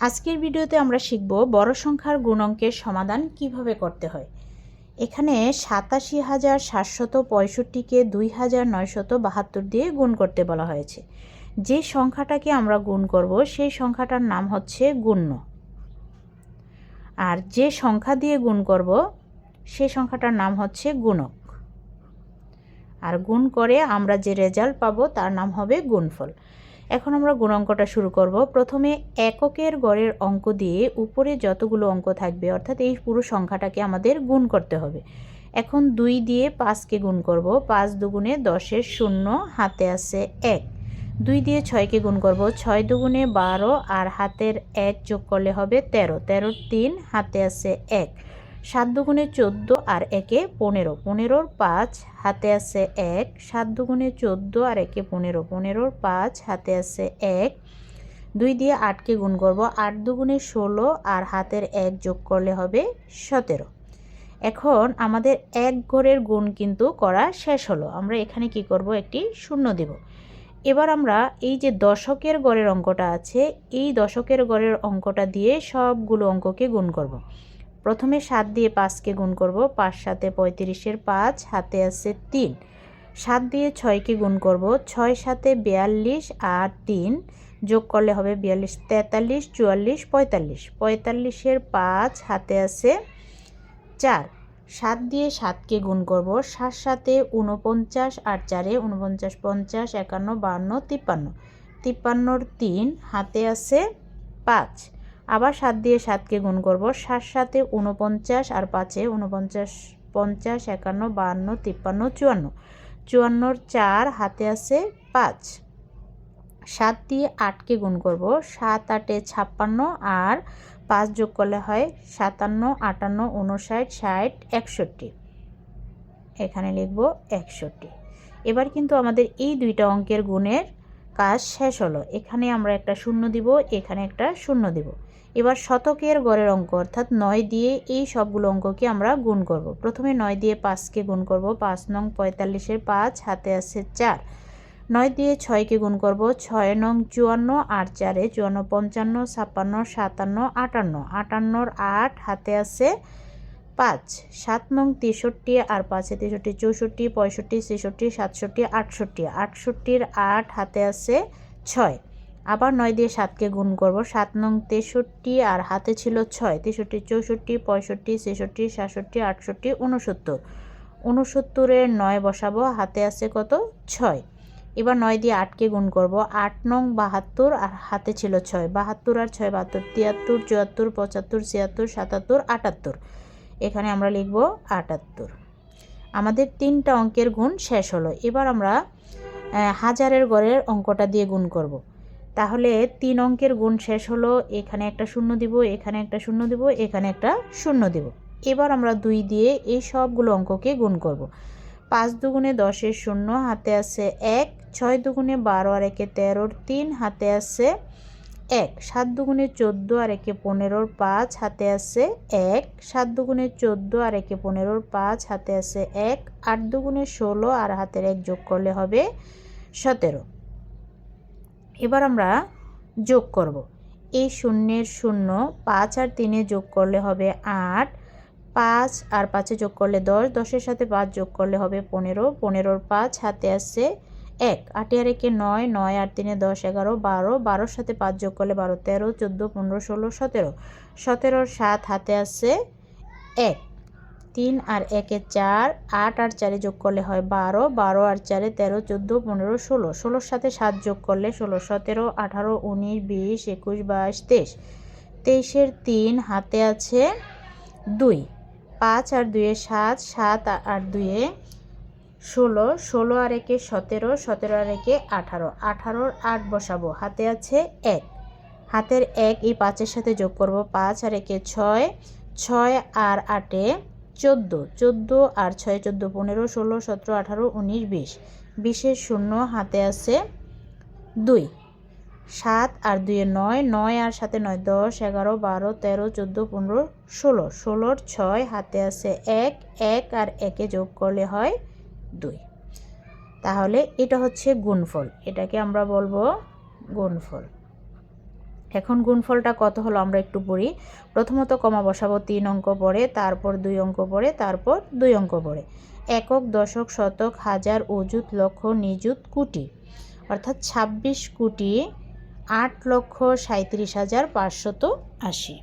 আজকের ভিডিওতে আমরা শিখব বড় সংখ্যার গুণঙ্কের সমাধান কীভাবে করতে হয়। এখানে সাতাশি হাজার সাতশত পঁয়ষট্টিকে দুই হাজার নয়শত বাহাত্তর দিয়ে গুণ করতে বলা হয়েছে। যে সংখ্যাটাকে আমরা গুণ করব, সেই সংখ্যাটার নাম হচ্ছে গুণ্য। আর যে সংখ্যা দিয়ে গুণ করব, সে সংখ্যাটার নাম হচ্ছে গুণক। আর গুণ করে আমরা যে রেজাল্ট পাবো, তার নাম হবে গুণফল। এখন আমরা গুণ অঙ্কটা শুরু করব। প্রথমে এককের গড়ের অঙ্ক দিয়ে উপরে যতগুলো অঙ্ক থাকবে, অর্থাৎ এই পুরো সংখ্যাটাকে আমাদের গুণ করতে হবে। এখন দুই দিয়ে পাঁচকে গুণ করব। পাঁচ দুগুণে দশের শূন্য, হাতে আছে এক। দুই দিয়ে ছয়কে গুণ করব। ছয় দুগুণে বারো, আর হাতের এক যোগ করলে হবে তেরো। তেরোর তিন, হাতে আছে এক। সাত দুগুণে চোদ্দ আর একে পনেরো। পনেরোর পাঁচ হাতে আছে এক, সাত দুগুণে চোদ্দ আর একে পনেরো। পনেরোর পাঁচ হাতে আছে এক। দুই দিয়ে আটকে গুণ করব, আট দুগুণে ষোলো আর হাতের এক যোগ করলে হবে সতেরো। এখন আমাদের এক ঘরের গুণ কিন্তু করা শেষ হলো। আমরা এখানে কি করব? একটি শূন্য দেব। এবার আমরা এই যে দশকের গড়ের অঙ্কটা আছে, এই দশকের গড়ের অঙ্কটা দিয়ে সবগুলো অঙ্ককে গুণ করব। প্রথমে সাত দিয়ে পাঁচকে গুণ করব, পাঁচ সাতে পঁয়ত্রিশের পাঁচ, হাতে আছে তিন। সাত দিয়ে ছয়কে গুণ করব, ছয় সাতে বিয়াল্লিশ, আর তিন যোগ করলে হবে বিয়াল্লিশ, তেতাল্লিশ, চুয়াল্লিশ, পঁয়তাল্লিশ। পঁয়তাল্লিশের পাঁচ, হাতে আছে চার। সাত দিয়ে সাতকে গুণ করব, সাত সাতে উনপঞ্চাশ আর চারে উনপঞ্চাশ পঞ্চাশ, একান্ন বান্ন তিপ্পান্ন। তিপ্পান্নর তিন, হাতে আছে পাঁচ। আবার সাত দিয়ে সাতকে গুণ করব। সাত সাতে উনপঞ্চাশ আর পাঁচে উনপঞ্চাশ পঞ্চাশ, একান্ন, বাহান্ন, তিপ্পান্ন, চুয়ান্ন। চুয়ান্নর চার হাতে আছে পাঁচ। সাত দিয়ে আটকে গুণ করব। সাত আটে ছাপ্পান্ন আর পাঁচ যোগ করলে হয় সাতান্ন, আটান্ন উনষাট ষাট, একষট্টি। এখানে লিখব একষট্টি। এবার কিন্তু আমাদের এই দুইটা অঙ্কের গুণের কাজ শেষ হলো। এখানে আমরা একটা শূন্য দিব, এখানে একটা শূন্য দিব। এবার শতকের গড়ের অঙ্ক, অর্থাৎ নয় দিয়ে এই সবগুলো অঙ্ককে আমরা গুণ করব। প্রথমে নয় দিয়ে পাঁচকে গুণ করব, পাঁচ নং পঁয়তাল্লিশের পাঁচ, হাতে আছে চার। নয় দিয়ে ছয়কে গুণ করব, ছয় নং চুয়ান্ন, আর চারে চুয়ান্ন, পঞ্চান্ন, ছাপ্পান্ন, সাতান্ন, আটান্ন। আটান্নর আট, হাতে আছে পাঁচ। সাত নং তেষট্টি, আর পাঁচে তেষট্টি, চৌষট্টি, পঁয়ষট্টি, ছেষট্টি, সাতষট্টি, আটষট্টি। আটষট্টির আট, হাতে আছে ছয়। আবার নয় দিয়ে সাতকে গুণ করব। সাত নং তেষট্টি, আর হাতে ছিল ছয়। তেষট্টি, চৌষট্টি, পঁয়ষট্টি, ছেষট্টি, সাতষট্টি, আটষট্টি উনসত্তর উনসত্তরের নয় বসাবো, হাতে আছে কত? ছয়। এবার নয় দিয়ে আটকে গুণ করব। আট নং বাহাত্তর, আর হাতে ছিল ছয়। বাহাত্তর আর ছয়, বাহাত্তর, তিয়াত্তর, চুয়াত্তর, পঁচাত্তর, ছিয়াত্তর, সাতাত্তর, আটাত্তর। এখানে আমরা লিখব আটাত্তর। আমাদের তিনটা অঙ্কের গুণ শেষ হলো। এবার আমরা হাজারের গড়ের অঙ্কটা দিয়ে গুণ করব। তাহলে তিন অঙ্কের গুণ শেষ হলো, এখানে একটা শূন্য দিব, এখানে একটা শূন্য দিব, এখানে একটা শূন্য দিব। এবার আমরা দুই দিয়ে এই সবগুলো অঙ্ককে গুণ করব। পাঁচ দুগুণে দশের শূন্য, হাতে আছে এক, ছয় দুগুণে বারো, আর একে তেরোর তিন, হাতে আছে এক। সাত দুগুণে চোদ্দ, আর একে পনেরোর পাঁচ, হাতে আছে এক। সাত দুগুণে চোদ্দ, আর একে পনেরোর পাঁচ, হাতে আছে এক। আট দুগুণে ষোলো, আর হাতের এক যোগ করলে হবে সতেরো। এবার আমরা যোগ করব। এই শূন্যের শূন্য পাঁচ আর তিনে যোগ করলে হবে আট, পাঁচ আর পাঁচে যোগ করলে দশ, দশের সাথে পাঁচ যোগ করলে হবে পনেরো, পনেরোর পাঁচ হাতে আসছে এক। আটে আর একে নয় নয় আর তিনে দশ, এগারো, বারো, বারোর সাথে পাঁচ যোগ করলে বারো, তেরো, চোদ্দ, পনেরো, ষোলো, সতেরো, সতেরোর সাত হাতে আসছে এক। তিন আর একে চার, আট আর চারে যোগ করলে হয় বারো বারো আর চারে তেরো, চোদ্দ, পনেরো, ষোলো। ষোলোর সাথে সাত যোগ করলে ষোলো, সতেরো, আঠারো, উনিশ, বিশ, একুশ, বাইশ, তেইশ। তেইশের তিন হাতে আছে দুই। পাঁচ আর দুয়ে সাত সাত আর দুয়ে ষোলো। ষোলো আর একে সতেরো সতেরো আর একে আঠারো। আঠারোর আট বসাবো, হাতে আছে এক। হাতের এক এই পাঁচের সাথে যোগ করব, পাঁচ আর একে ছয় ছয় আর আটে চোদ্দ চোদ্দ আর ছয়, চোদ্দ, পনেরো, ষোলো, সতেরো, আঠারো, উনিশ, বিশ। বিশের শূন্য হাতে আছে দুই। সাত আর দুয়ে নয় নয় আর সাথে নয়, দশ, এগারো, বারো, তেরো, চোদ্দ, পনেরো, ষোলো। ষোলোর ছয় হাতে আছে এক এক আর একে যোগ করলে হয় দুই। তাহলে এটা হচ্ছে গুণফল। এটাকে আমরা বলব গুণফল। এখন গুণফলটা কত হলো আমরা একটু পড়ি। প্রথমত কমা বসাবো তিন অঙ্ক পরে, তারপর দুই অঙ্ক পরে, তারপর দুই অঙ্ক পরে। একক, দশক, শতক, হাজার, অযুত, লক্ষ, নিযুত, কোটি। অর্থাৎ ছাব্বিশ কোটি আট লক্ষ সাঁত্রিশ হাজার পাঁচশত আশি।